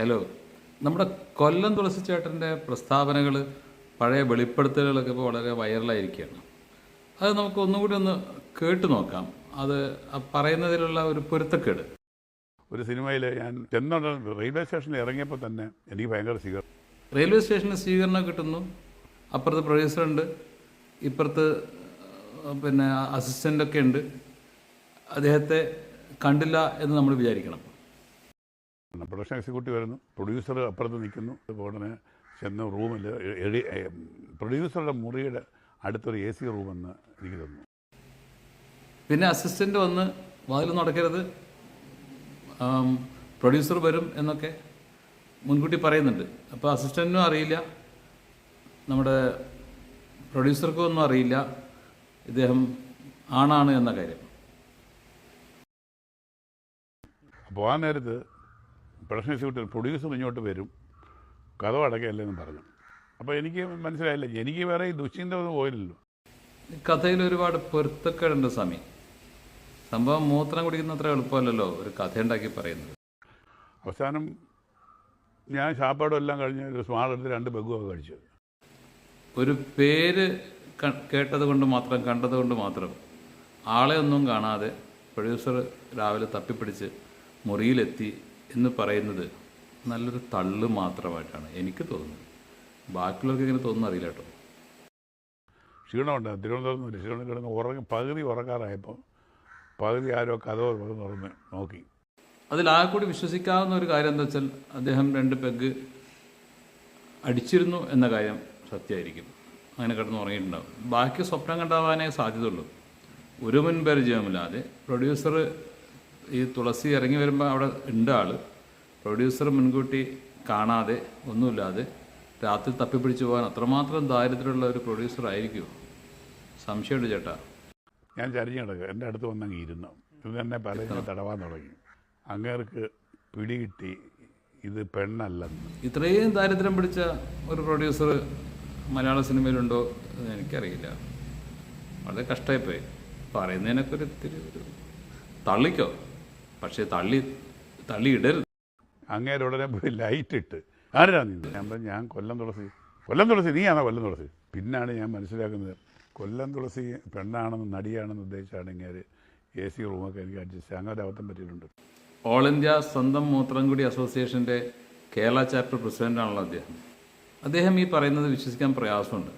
Hello നമ്മുടെ കൊല്ലം തുളസി ചേട്ടന്റെ പ്രസ്താവനകൾ പഴയ വെളിപ്പെടുത്തലുകളൊക്കെ ഇപ്പോൾ വളരെ വൈറലായിരിക്കുകയാണ്. അത് നമുക്ക് ഒന്നുകൂടി ഒന്ന് കേട്ടു നോക്കാം. അത് പറയുന്നതിലുള്ള ഒരു പൊരുത്തക്കേട്. ഒരു സിനിമയിൽ ഞാൻ ചെന്ന റെയിൽവേ സ്റ്റേഷനിൽ ഇറങ്ങിയപ്പോൾ തന്നെ എനിക്ക് ഭയങ്കര സ്വീകരണം. റെയിൽവേ സ്റ്റേഷനിൽ സ്വീകരണം കിട്ടുന്നു. അപ്പുറത്ത് പ്രൊഡ്യൂസറുണ്ട് ഇപ്പുറത്ത് പിന്നെ അസിസ്റ്റന്റൊക്കെ ഉണ്ട്. അദ്ദേഹത്തെ കണ്ടില്ല എന്ന് നമ്മൾ വിചാരിക്കണം. പ്രൊഡക്ഷൻ എക്സിക്യൂട്ടീവ് വരുന്നു. പ്രൊഡ്യൂസർ അപ്പുറത്ത് നിൽക്കുന്നു. അതുപോലെ ഉടനെ ചെന്ന റൂമിൽ പ്രൊഡ്യൂസറുടെ മുറിയുടെ അടുത്തൊരു എ സി റൂമെന്ന് എനിക്ക് തന്നു. പിന്നെ അസിസ്റ്റന്റ് വന്ന് വാതിൽ നടക്കരുത്. പ്രൊഡ്യൂസർ വരും എന്നൊക്കെ മുൻകൂട്ടി പറയുന്നുണ്ട്. അപ്പോൾ അസിസ്റ്റന്റിനും അറിയില്ല. നമ്മുടെ പ്രൊഡ്യൂസർക്കും ഒന്നും അറിയില്ല. ഇദ്ദേഹം ആണാണ് എന്ന കാര്യം. അപ്പോൾ ആ നേരത്ത് പ്രൊഡക്ഷൻ എക്സിക്യൂട്ടീവ് പ്രൊഡ്യൂസർ ഇങ്ങോട്ട് വരും. കഥ അടക്കയല്ലെന്ന് പറഞ്ഞു. അപ്പോൾ എനിക്ക് മനസ്സിലായില്ല. എനിക്ക് വേറെ ഈ ദുശ്ചിന്ത ഒന്നും പോയില്ലല്ലോ. കഥയിൽ ഒരുപാട് പൊരുത്തക്കേടുണ്ട് സ്വാമി. സംഭവം മൂത്രം കുടിക്കുന്ന അത്ര എളുപ്പമല്ലല്ലോ ഒരു കഥ ഉണ്ടാക്കി പറയുന്നത്. അവസാനം ഞാൻ ഷാപ്പാടും എല്ലാം കഴിഞ്ഞ് ഒരു സ്മാർട്ട് എടുത്ത് രണ്ട് ബെഗുമൊക്കെ കഴിച്ചു. ഒരു പേര് കേട്ടത് കൊണ്ട് മാത്രം കണ്ടത് കൊണ്ട് മാത്രം ആളെ ഒന്നും കാണാതെ പ്രൊഡ്യൂസർ രാവിലെ തപ്പിപ്പിടിച്ച് മുറിയിലെത്തി എന്ന് പറയുന്നത് നല്ലൊരു തള്ളു മാത്രമായിട്ടാണ് എനിക്ക് തോന്നുന്നത്. ബാക്കിയുള്ളവർക്ക് എങ്ങനെ തോന്നുന്നു അറിയില്ല കേട്ടോ. ക്ഷീണമുണ്ട്. തിരുവനന്തപുരത്ത് നിന്ന് ക്ഷീണം കിടന്ന് ഉറങ്ങി പകുതി ഉറങ്ങാറായപ്പോൾ പകുതി ആരോ കഥ തുറന്ന് നോക്കി. അതിൽ ആ കൂടി വിശ്വസിക്കാവുന്ന ഒരു കാര്യം എന്താ വെച്ചാൽ അദ്ദേഹം രണ്ട് പെഗ് അടിച്ചിരുന്നു എന്ന കാര്യം സത്യമായിരിക്കും. അങ്ങനെ കിടന്ന് ഉറങ്ങിയിട്ടുണ്ടാവും. ബാക്കി സ്വപ്നം കണ്ടാവാനേ സാധ്യതയുള്ളൂ. ഒരു മുൻപരിചയമില്ലാതെ പ്രൊഡ്യൂസർ ഈ തുളസി ഇറങ്ങി വരുമ്പോൾ അവിടെ ഉണ്ട് ആൾ പ്രൊഡ്യൂസർ മുൻകൂട്ടി കാണാതെ ഒന്നുമില്ലാതെ രാത്രി തപ്പിപ്പിടിച്ച് പോകാൻ അത്രമാത്രം ദാരിദ്ര്യമുള്ള ഒരു പ്രൊഡ്യൂസർ ആയിരിക്കുമോ സംശയമുണ്ട് ചേട്ടാ. ഞാൻ ചരിഞ്ഞു കിടക്കുക എന്റെ അടുത്ത് വന്നങ്ങ് ഇരുന്നു. ഇത് തന്നെ പലരും തടവാൻ തുടങ്ങി. അങ്ങേർക്ക് പിടികിട്ടി ഇത് പെണ്ണല്ലെന്ന്. ഇത്രയും ദാരിദ്ര്യം പിടിച്ച ഒരു പ്രൊഡ്യൂസർ മലയാള സിനിമയിലുണ്ടോ എന്ന് എനിക്കറിയില്ല. വളരെ കഷ്ടമായിപ്പോയി പറയുന്നതിനൊക്കെ ഒരു ഇത്തിരി ഒരു തള്ളിക്കോ? പക്ഷേ തള്ളി തള്ളി ഇടരുത് അങ്ങേര് ഉടനെ പോയി ലൈറ്റ് ഇട്ട്. ആരാ നീ? ഞാൻ പറഞ്ഞു ഞാൻ കൊല്ലം തുളസി. കൊല്ലം തുളസി നീയാണോ കൊല്ലം തുളസി? പിന്നാണ് ഞാൻ മനസ്സിലാക്കുന്നത്. കൊല്ലം തുളസി പെണ്ണാണെന്ന് നടിയാണെന്ന് ഉദ്ദേശിച്ചാണ് ഇങ്ങേര് എ സി റൂമൊക്കെ എനിക്ക് അഡ്ജസ്റ്റ് അങ്ങനെ ഒരു അബദ്ധം പറ്റിയിട്ടുണ്ട്. ഓൾ ഇന്ത്യ സ്വന്തം മൂത്രംകുടി അസോസിയേഷന്റെ കേരള ചാപ്റ്റർ പ്രസിഡന്റാണല്ലോ അദ്ദേഹം. അദ്ദേഹം ഈ പറയുന്നത് വിശ്വസിക്കാൻ പ്രയാസമുണ്ട്.